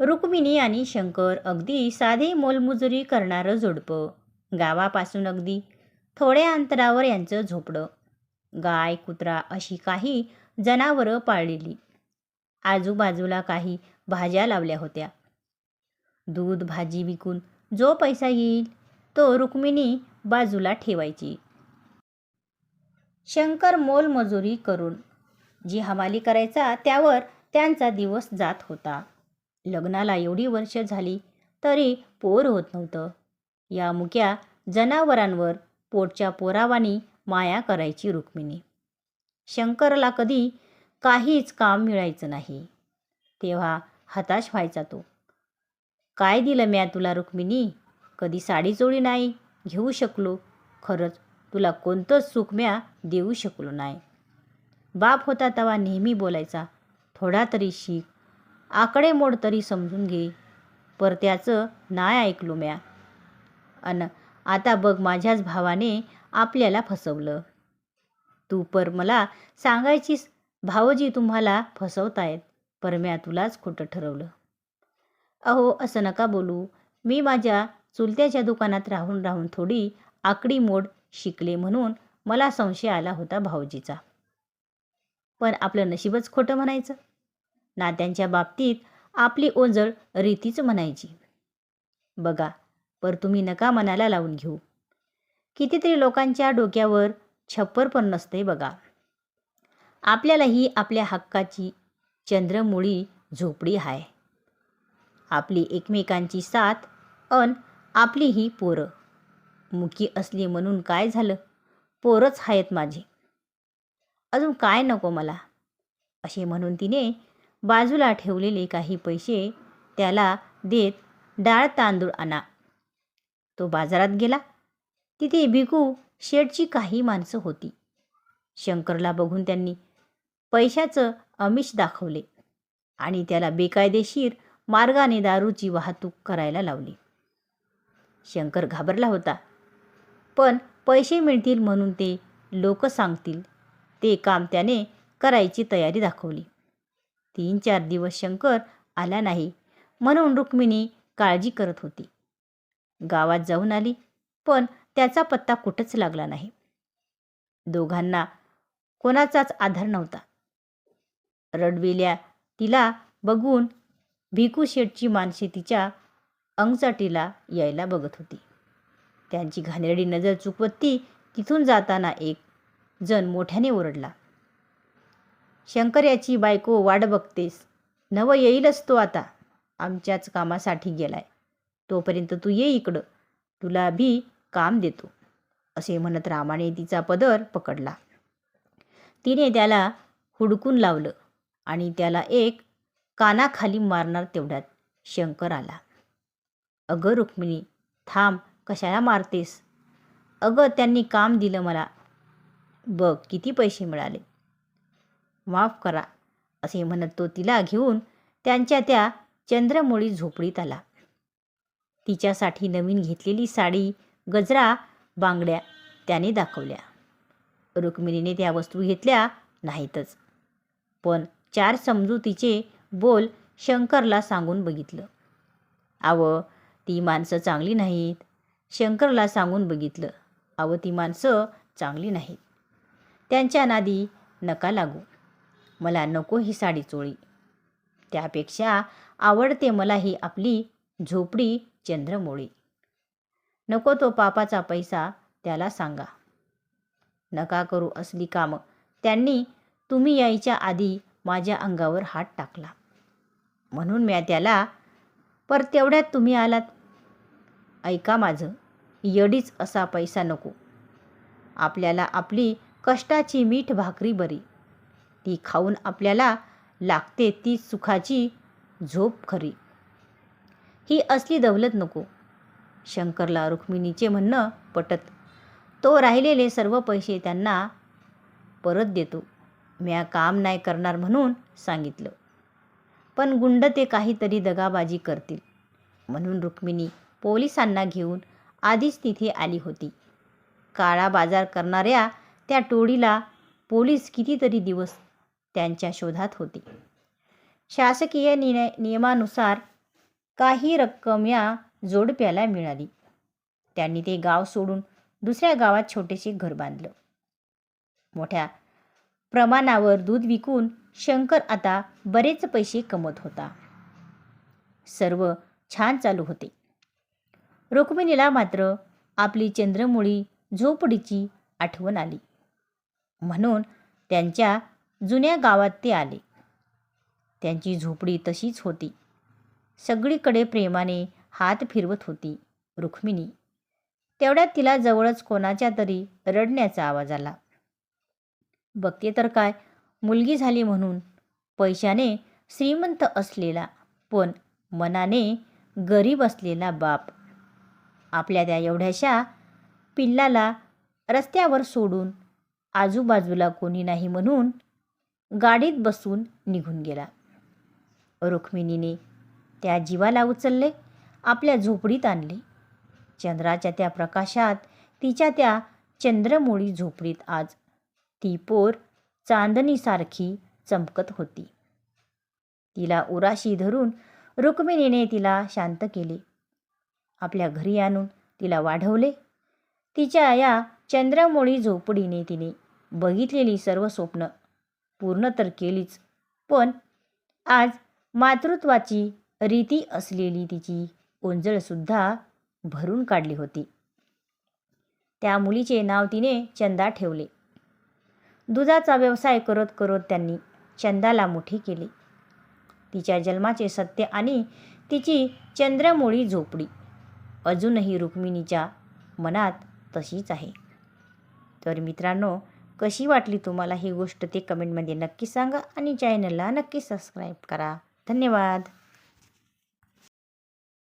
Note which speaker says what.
Speaker 1: रुक्मिणी आणि शंकर अगदी साधे मोलमजुरी करणारं जोडपं. गावापासून अगदी थोड्या अंतरावर यांचं झोपडं. गाय कुत्रा अशी काही जनावरं पाळलेली. आजूबाजूला काही भाज्या लावल्या होत्या. दूध भाजी विकून जो पैसा येईल तो रुक्मिणी बाजूला ठेवायची. शंकर मोलमजुरी करून जी हमाली करायचा त्यावर त्यांचा दिवस जात होता. लग्नाला एवढी वर्ष झाली तरी पोर होत नव्हतं. या मुक्या जनावरांवर पोटच्या पोरावानी माया करायची रुक्मिणी. शंकरला कधी काहीच काम मिळायचं नाही. तेव्हा हताश व्हायचा तो. काय दिलं म्या तुला रुक्मिणी? कधी साडी चोळी नाही? घेऊ शकलो. खरंच तुला कोणतंच सुख म्या देऊ शकलो नाही. बाप होता तेव्हा नेहमी बोलायचा थोडा तरी शिक आकडेमोड तरी समजून घे. पर त्याचं नाही ऐकलो म्या. अन आता बघ माझ्याच भावाने आपल्याला फसवलं. तू पर मला सांगायचीस भावजी तुम्हाला फसवतायत पर म्या तुलाच खोटं ठरवलं. अहो असं नका बोलू. मी माझ्या चुलत्याच्या दुकानात राहून राहून थोडी आकडी मोड शिकले म्हणून मला संशय आला होता भाऊजीचा. पण आपलं नशीबच खोटं म्हणायचं. नात्यांच्या बाबतीत आपली ओंजळ रीतीच म्हणायची. बघा पर तुम्ही नका मनाला लावून घेऊ. कितीतरी लोकांच्या डोक्यावर छप्पर पण नसते बघा. आपल्यालाही आपल्या हक्काची चंद्रमुळी झोपडी आहे आपली एकमेकांची साथ अन आपली ही पोरं. मुकी असली म्हणून काय झालं? पोरच आहेत माझी. अजून काय नको मला? असे म्हणून तिने बाजूला ठेवलेले काही पैसे त्याला देत डाळ तांदूळ आणा. तो बाजारात गेला. तिथे भिकू शेठची काही माणसं होती. शंकरला बघून त्यांनी पैशाचं अमिष दाखवले आणि त्याला बेकायदेशीर मार्गाने दारूची वाहतूक करायला लावली. शंकर घाबरला होता. पण पैसे मिळतील म्हणून ते लोक सांगतील. ते काम त्याने करायची तयारी दाखवली. तीन चार दिवस शंकर आला नाही म्हणून रुक्मिणी काळजी करत होती. गावात जाऊन आली पण त्याचा पत्ता कुठंच लागला नाही. दोघांना कोणाचाच आधार नव्हता. रडविल्या तिला बघून भिकू शेठची माणसे तिच्या अंगचाटीला यायला बघत होती. त्यांची घाणेरडी नजर चुकवत ती तिथून जाताना एक जण मोठ्याने ओरडला. शंकर याची बायको वाट बघतेस. नवं येईलच तो आता. आमच्याच कामासाठी गेलाय. तोपर्यंत तू ये इकडं. तुला भी काम देतो. असे म्हणत रामाने तिचा पदर पकडला. तिने त्याला हुडकून लावलं आणि त्याला एक कानाखाली मारणार तेवढ्यात शंकर आला. अगं रुक्मिणी थांब कशाला मारतेस? अगं त्यांनी काम दिलं मला. बघ किती पैसे मिळाले. माफ करा असे म्हणत तो तिला घेऊन त्यांच्या त्या चंद्रमोळी झोपडीत आला. तिच्यासाठी नवीन घेतलेली साडी गजरा बांगड्या त्याने दाखवल्या. रुक्मिणीने त्या वस्तू घेतल्या नाहीतच. पण चार समजुतीचे बोल शंकरला सांगून बघितलं. अव ती माणसं चांगली नाहीत शंकरला सांगून बघितलं. अव ती माणसं चांगली नाहीत. त्यांच्या नादी नका लागू. मला नको ही साडी चोळी. त्यापेक्षा आवडते मला ही आपली झोपडी चंद्रमोळी. नको तो पापाचा पैसा त्याला सांगा. नका करू असली कामं. त्यांनी तुम्ही यायच्या आधी माझ्या अंगावर हात टाकला. म्हणून म्या त्याला पर तेवढ्यात तुम्ही आलात. ऐका माझं यडीच असा पैसा नको. आपल्याला आपली कष्टाची मीठ भाकरी बरी. ती खाऊन आपल्याला लागते ती सुखाची झोप खरी. ही असली दौलत नको. शंकरला रुक्मिणीचे म्हणणं पटत. तो राहिलेले सर्व पैसे त्यांना परत देतो. म्या काम नाही करणार म्हणून सांगितलं. पण गुंड ते काहीतरी दगाबाजी करतील. म्हणून रुक्मिणी पोलिसांना घेऊन आधीच तिथे आली होती. काळा बाजार करणाऱ्या त्या टोळीला पोलीस कितीतरी दिवस त्यांच्या शोधात होते. शासकीय निय नियमानुसार काही रक्कम या जोडप्याला मिळाली. त्यांनी ते गाव सोडून दुसऱ्या गावात छोटेसे घर बांधलं. मोठ्या प्रमाणावर दूध विकून शंकर आता बरेच पैसे कमवत होता. सर्व छान चालू होते. रुक्मिणीला मात्र आपली चंद्रमुळी झोपडीची आठवण आली. म्हणून त्यांच्या जुन्या गावात ते आले. त्यांची झोपडी तशीच होती. सगळीकडे प्रेमाने हात फिरवत होती रुक्मिणी. तेवढ्यात तिला जवळच कोणाच्या तरी रडण्याचा आवाज आला. बघते तर काय मुलगी झाली म्हणून पैशाने श्रीमंत असलेला पण मनाने गरीब असलेला बाप. आपल्या त्या एवढ्याशा पिल्लाला रस्त्यावर सोडून आजूबाजूला कोणी नाही म्हणून गाडीत बसून निघून गेला. रुक्मिणीने त्या जीवाला उचलले आपल्या झोपडीत आणले. चंद्राच्या त्या प्रकाशात तिच्या त्या चंद्रमोळी झोपडीत आज ती पोर चांदणीसारखी चमकत होती. तिला उराशी धरून रुक्मिणीने तिला शांत केले. आपल्या घरी आणून तिला वाढवले. तिच्या या चंद्रमोळी झोपडीने तिने बघितलेली सर्व स्वप्न पूर्ण तर केलीच. पण आज मातृत्वाची रीती असलेली तिची ओंजळसुद्धा भरून काढली होती. त्या मुलीचे नाव तिने चंदा ठेवले. दुधाचा व्यवसाय करत करत त्यांनी चंदाला मोठी केली. तिच्या जन्माचे सत्य आणि तिची चंद्रमोळी झोपडी अजूनही रुक्मिणीच्या मनात तशीच आहे. तर मित्रांनो कशी वाटली तुम्हाला ही गोष्ट ते कमेंटमध्ये नक्की सांगा आणि चॅनलला नक्की सबस्क्राईब करा. धन्यवाद.